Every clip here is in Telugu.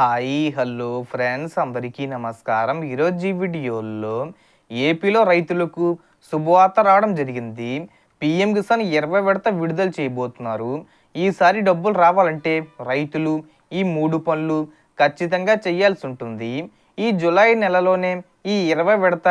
Hi hello friends. అందరికీ నమస్కారం. ఈరోజు ఈ వీడియోలో ఏపీలో రైతులకు శుభవార్త రావడం జరిగింది. పిఎం కిసాన్ ఇరవై విడత విడుదల చేయబోతున్నారు. ఈసారి డబ్బులు రావాలంటే రైతులు ఈ మూడు పనులు ఖచ్చితంగా చేయాల్సి ఉంటుంది. ఈ జూలై నెలలోనే ఈ ఇరవై విడత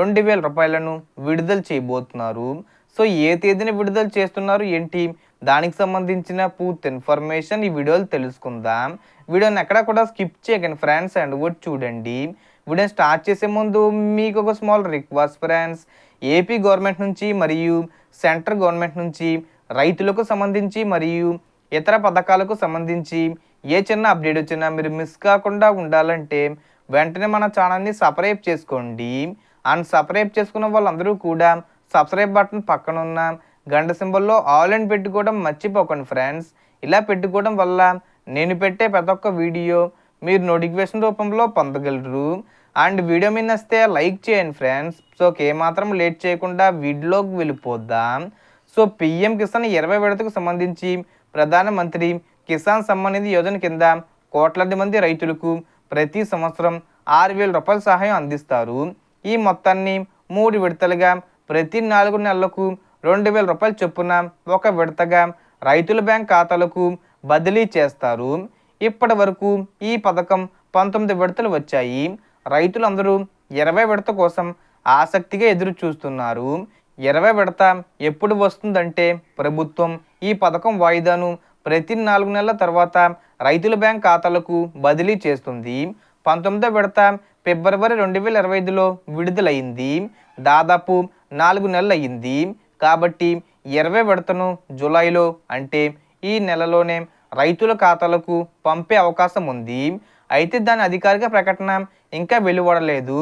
రెండు వేల రూపాయలను విడుదల చేయబోతున్నారు. సో ఏ తేదీన విడుదల చేస్తున్నారు ఏంటి? దానికి సంబంధించిన పూర్తి ఇన్ఫర్మేషన్ ఈ వీడియోలు తెలుసుకుందాం. వీడియోని ఎక్కడ కూడా స్కిప్ చేయకండి ఫ్రెండ్స్ అండ్ కూడా చూడండి. వీడియో స్టార్ట్ చేసే ముందు మీకు ఒక small request friends. AP government నుంచి మరియు సెంట్రల్ గవర్నమెంట్ నుంచి రైతులకు సంబంధించి మరియు ఇతర పథకాలకు సంబంధించి ఏ చిన్న అప్డేట్ వచ్చినా మీరు మిస్ కాకుండా ఉండాలంటే వెంటనే మన ఛానల్ని సబ్స్క్రైబ్ చేసుకోండి. అండ్ సబ్స్క్రైబ్ చేసుకున్న వాళ్ళందరూ కూడా సబ్స్క్రైబ్ బటన్ పక్కన గంట సింబల్లో ఆల్ అండ్ పెట్టుకోవడం మర్చిపోకండి ఫ్రెండ్స్ ఇలా పెట్టుకోవడం వల్ల నేను పెట్టే ప్రతి ఒక్క వీడియో మీరు నోటిఫికేషన్ రూపంలో పొందగలరు. అండ్ వీడియో మీద వస్తే లైక్ చేయండి ఫ్రెండ్స్ సో ఏమాత్రం లేట్ చేయకుండా వీడియోకి వెళ్ళిపోద్దాం సో పిఎం కిసాన్ ఇరవై విడతకు సంబంధించి ప్రధానమంత్రి కిసాన్ సమ్మాన్ నిధి యోజన కింద కోట్లాది మంది రైతులకు ప్రతి సంవత్సరం ఆరు వేల రూపాయల సహాయం అందిస్తారు. ఈ మొత్తాన్ని మూడు విడతలుగా ప్రతి నాలుగు నెలలకు రెండు వేల రూపాయల చొప్పున ఒక విడతగా రైతుల బ్యాంక్ ఖాతాలకు బదిలీ చేస్తారు. ఇప్పటి వరకు ఈ పథకం పంతొమ్మిది విడతలు వచ్చాయి. రైతులందరూ ఇరవై విడత కోసం ఆసక్తిగా ఎదురు చూస్తున్నారు ఇరవై విడత ఎప్పుడు వస్తుందంటే ప్రభుత్వం ఈ పథకం వాయిదాను ప్రతి నాలుగు నెలల తర్వాత రైతుల బ్యాంక్ ఖాతాలకు బదిలీ చేస్తుంది. పంతొమ్మిదో విడత ఫిబ్రవరి రెండు వేల ఇరవై ఐదులో విడుదలైంది. దాదాపు నాలుగు నెలలు అయ్యింది కాబట్టి ఇరవై విడతను జూలైలో అంటే ఈ నెలలోనే రైతుల ఖాతాలకు పంపే అవకాశం ఉంది. అయితే దాని అధికారిక ప్రకటన ఇంకా వెలువడలేదు.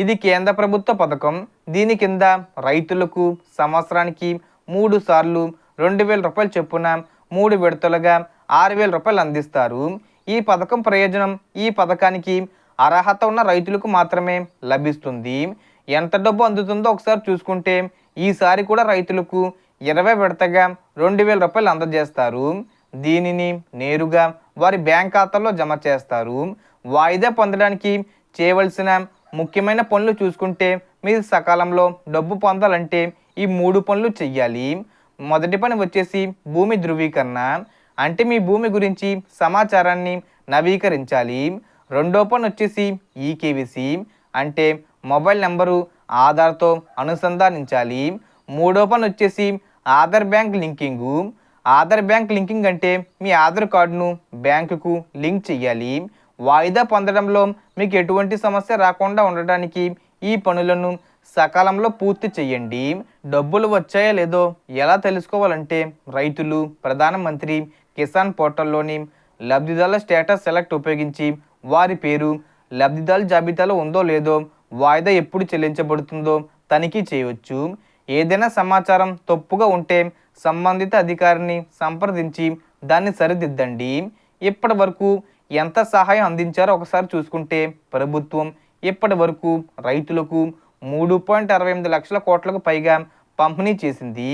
ఇది కేంద్ర ప్రభుత్వ పథకం. దీని కింద రైతులకు సంవత్సరానికి మూడు సార్లు రెండు వేల రూపాయలు చొప్పున మూడు విడతలుగా ఆరు వేల రూపాయలు అందిస్తారు. ఈ పథకం ప్రయోజనం ఈ పథకానికి అర్హత ఉన్న రైతులకు మాత్రమే లభిస్తుంది. ఎంత డబ్బు అందుతుందో ఒకసారి చూసుకుంటే ఈసారి కూడా రైతులకు ఇరవై విడతగా రెండు వేల రూపాయలు అందజేస్తారు. దీనిని నేరుగా వారి బ్యాంక్ ఖాతాలో జమ చేస్తారు. వాయిదా పొందడానికి చేయవలసిన ముఖ్యమైన పనులు చూసుకుంటే మీరు సకాలంలో డబ్బు పొందాలంటే ఈ మూడు పనులు చెయ్యాలి. మొదటి పని వచ్చేసి భూమి ధృవీకరణ. అంటే మీ భూమి గురించి సమాచారాన్ని నవీకరించాలి. రెండో పని వచ్చేసి ఈకేవీసీ. అంటే మొబైల్ నెంబరు ఆధార్తో అనుసంధానించాలి. మూడో పని వచ్చేసి Aadhaar bank linking. Aadhaar bank linking అంటే మీ ఆధార్ కార్డును బ్యాంకుకు లింక్ చేయాలి వాయిదా పొందడంలో మీకు ఎటువంటి సమస్య రాకుండా ఉండడానికి ఈ పనులను సకాలంలో పూర్తి చేయండి డబ్బులు వచ్చాయో లేదో ఎలా తెలుసుకోవాలంటే రైతులు ప్రధానమంత్రి కిసాన్ పోర్టల్లోని లబ్ధిదారుల స్టేటస్ సెలెక్ట్ ఉపయోగించి వారి పేరు లబ్ధిదారుల జాబితాలో ఉందో లేదో వాయిదా ఎప్పుడు చెల్లించబడుతుందో తనిఖీ చేయవచ్చు. ఏదైనా సమాచారం తప్పుగా ఉంటే సంబంధిత అధికారిని సంప్రదించి దాన్ని సరిదిద్దండి. ఇప్పటి వరకు ఎంత సహాయం అందించారో ఒకసారి చూసుకుంటే ప్రభుత్వం ఇప్పటి వరకు రైతులకు మూడు పాయింట్ అరవై ఎనిమిది లక్షల కోట్లకు పైగా పంపిణీ చేసింది.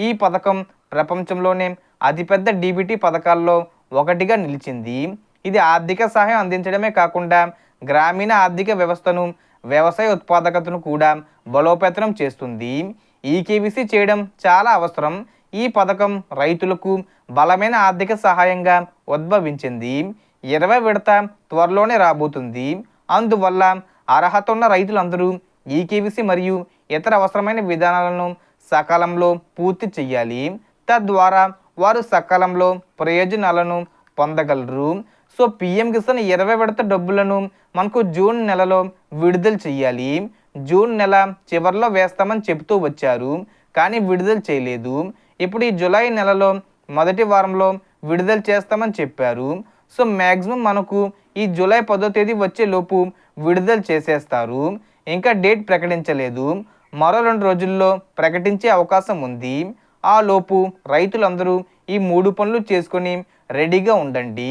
ఈ పథకం ప్రపంచంలోనే అతిపెద్ద డీబీటీ పథకాల్లో ఒకటిగా నిలిచింది. ఇది ఆర్థిక సహాయం అందించడమే కాకుండా గ్రామీణ ఆర్థిక వ్యవస్థను వ్యవసాయ ఉత్పాదకతను కూడా బలోపేతం చేస్తుంది. ఈ కేవీసీ చేయడం చాలా అవసరం. ఈ పథకం రైతులకు బలమైన ఆర్థిక సహాయంగా ఉద్భవించింది. ఇరవై విడత త్వరలోనే రాబోతుంది. అందువల్ల అర్హత ఉన్న రైతులందరూ ఈ కేవీసీ మరియు ఇతర అవసరమైన విధానాలను సకాలంలో పూర్తి చేయాలి. తద్వారా వారు సకాలంలో ప్రయోజనాలను పొందగలరు. సో పిఎం కిసాన్ ఇరవై విడత డబ్బులను మనకు జూన్ నెలలో విడుదల చేయాలి. జూన్ నెల చివరిలో వేస్తామని చెబుతూ వచ్చారు కానీ విడుదల చేయలేదు. ఇప్పుడు ఈ జూలై నెలలో మొదటి వారంలో విడుదల చేస్తామని చెప్పారు. సో మ్యాక్సిమం మనకు ఈ జూలై పదో తేదీ వచ్చేలోపు విడుదల చేసేస్తారు. ఇంకా డేట్ ప్రకటించలేదు. మరో రెండు రోజుల్లో ప్రకటించే అవకాశం ఉంది. ఆ లోపు రైతులందరూ ఈ మూడు పనులు చేసుకొని రెడీగా ఉండండి.